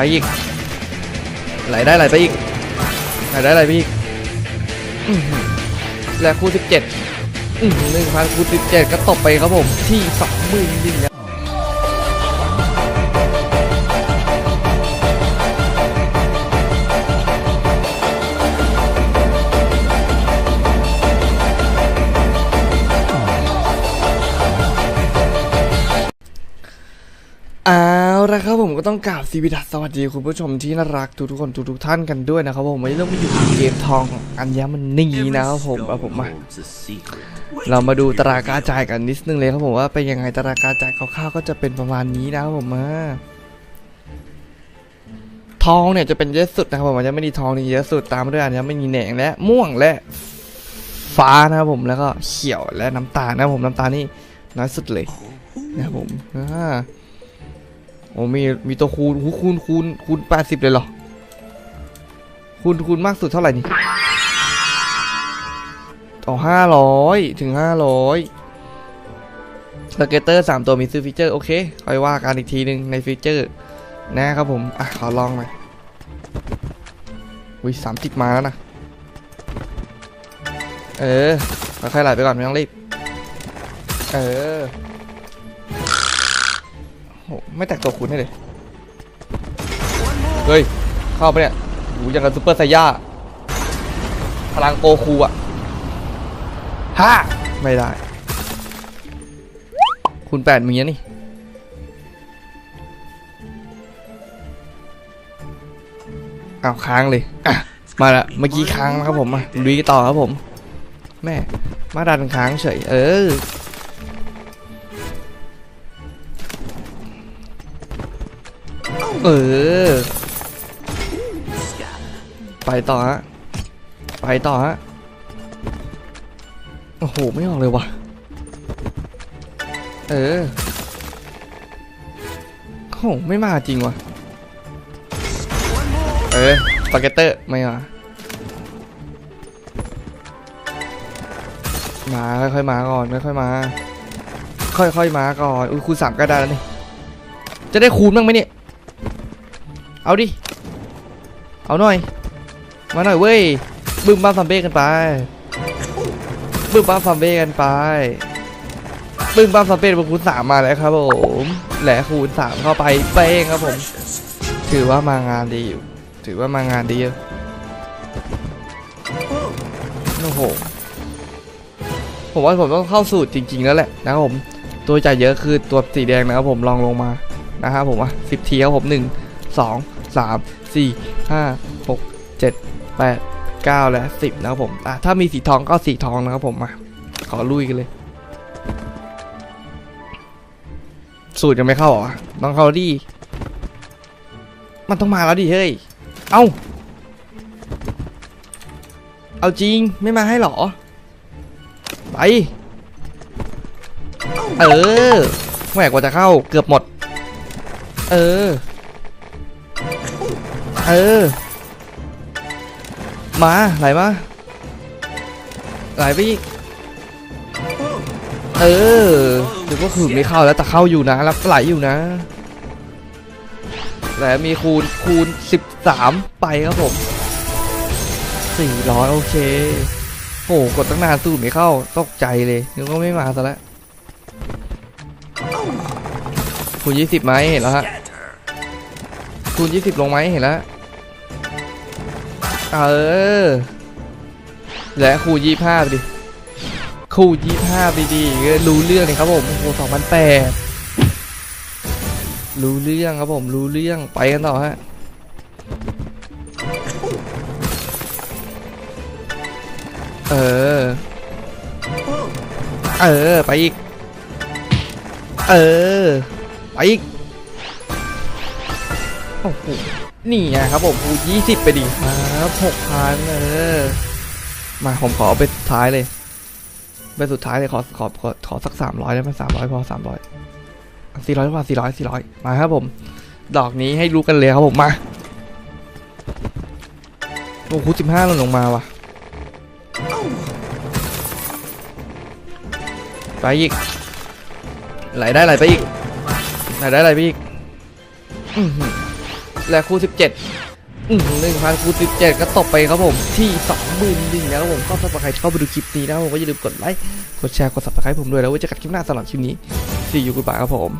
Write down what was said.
ไปอีก ไหลได้ไหลไปอีก ไหลได้ไหลไปอีกและคู่ 17 1,000คูณ17 ก็ตบไปครับผมที่ 21,000 นะครับผมก็ต้องกราบสวีดัสสวัสดีคุณผู้ชมที่น่ารักทุกทุกๆคนทุกทุกๆท่านกันด้วยนะครับผมวันนี้เรามาอยู่ในเกมทองอัญมณีนะครับผมเอาผมมาเรามาดูตารางการจ่ายกันนิดนึงเลยครับผมว่าเป็นยังไงตารางการจ่ายคร่าวๆก็จะเป็นประมาณนี้นะครับผมมาทองเนี่ยจะเป็นเยอะสุดนะครับผมมันจะไม่มีทองนี่เยอะสุดตามมาด้วยอันนี้ไม่มีแหนงและม่วงและฟ้านะครับผมแล้วก็เขียวและน้ำตาลนะครับผมน้ำตาลนี่น้อยสุดเลยนะครับผมอ่า โอ้มีมีตัวคูณคูณคูณคูณแปดสิบเลยเหรอคูณคูณมากสุดเท่าไหร่นี่ต่อห้าร้อยถึงห้าร้อยสเกตเตอร์สามตัวมีซื้อฟีเจอร์ โอเคค่อยว่ากันอีกทีหนึ่งในฟีเจอร์ นะครับผม อะ ขอลองหน่อยวิสามสิบมาแล้วนะ เออค่อยๆไหลไปก่อนไม่ต้องรีบ เออ โหไม่แตกตัวคุณให้เลย เฮ้ย เข้าไปเนี่ยโหยังกับซูเปอร์ไซย่า พลังโกคูอะห้าไม่ได้ คุณแปดมีอะนี่อ้าวค้างเลยอะมาละเมื่อกี้ค้างนะครับผมมาลุยกันต่อครับผม แม่ มาดันค้างเฉย เออ เออ ไปต่อฮะ ไปต่อฮะ โอ้โห ไม่ออกเลยว่ะ เออโอ้โห ไม่มาจริงว่ะ เออสเก็ตเตอร์ ไม่มา มาค่อยๆมาก่อนค่อยๆมา ค่อยๆมาก่อน อุ้ยคูณสามก็ได้แล้วนี่ จะได้คูณบ้างไหมเนี่ย เอาดิ เอาหน่อย มาหน่อยเว้ย บึ้มบ้าซัมเบ้กันไป บึ้มบ้าซัมเบ้กันไป บึ้มบ้าซัมเบ้บนคูณสามมาแล้วครับผมแหละคูณสามเข้าไปเป้งครับผม ถือว่ามางานดีอยู่ ถือว่ามางานดีอยู่โอ้โห ผมว่าผมต้องเข้าสูตรจริง ๆ แล้วแหละนะครับผม ตัวจ่ายเยอะคือตัวสีแดงนะครับผมลองลงมานะครับผมอะสิบทีครับผมหนึ่ง สองสามสี่ห้าหกเจ็ดแปดเก้าและสิบนะครับผมอะถ้ามีสีทองก็สีทองนะครับผมมาขอลุยกันเลย สูตรยังไม่เข้าหรอต้องเข้าดิมันต้องมาแล้วดิเฮ้ย เอ้าเอาจริงไม่มาให้หรอ ไป เออแหวกว่าจะเข้าเกือบหมด เออ เออ มาไหลมาไหลไปอีกเออหรือว่าคือไม่เข้าแล้วแต่เข้าอยู่นะแล้วไหลอยู่นะและมีคูณคูณ 13 ไปครับผม400โอเคโอ้กดตั้งนานสูตรไม่เข้าตกใจเลยนึกว่าไม่มาซะแล้วคูณ 20ไหมเห็นแล้วฮะคูณ 20 ลงไหมเห็นแล้ว เออ และคูณ25ไปดิคูณ25ไปดิก็รู้เรื่องเลยครับผมโอ้โห2008รู้เรื่องครับผมรู้เรื่องไปกันต่อฮะเออ เออ ไปอีก เออ ไปอีก โอ้โห นี่ไงครับผมคูยี่สิบไปดิครับหกพันเออ มาผมขอไปสุดท้ายเลย ไปสุดท้ายเลยขอขอขอขอสักสามร้อยได้ไหมสามร้อยพอสามร้อยสี่ร้อยกว่าสี่ร้อยสี่ร้อยมาครับผม ดอกนี้ให้รู้กันเลยครับผมมาโอ้โหสิบห้าลงมาว่ะไปอีก ไหลได้ไหลไปอีก ไหลได้ไหลไปอีกอ และคูณสิบเจ็ดหนึ่งพันคูณสิบเจ็ดก็ตกไปครับผมที่สองหมื่นหนึ่งนะครับผมก็สำหรับใครที่เข้าไปดูคลิปนี้นะผมก็อย่าลืมกดไลค์กดแชร์กดซับสไครต์ผมด้วยแล้วไว้เจอกันคลิปหน้าสำหรับคลิปนี้สี่ยูกูบายครับผม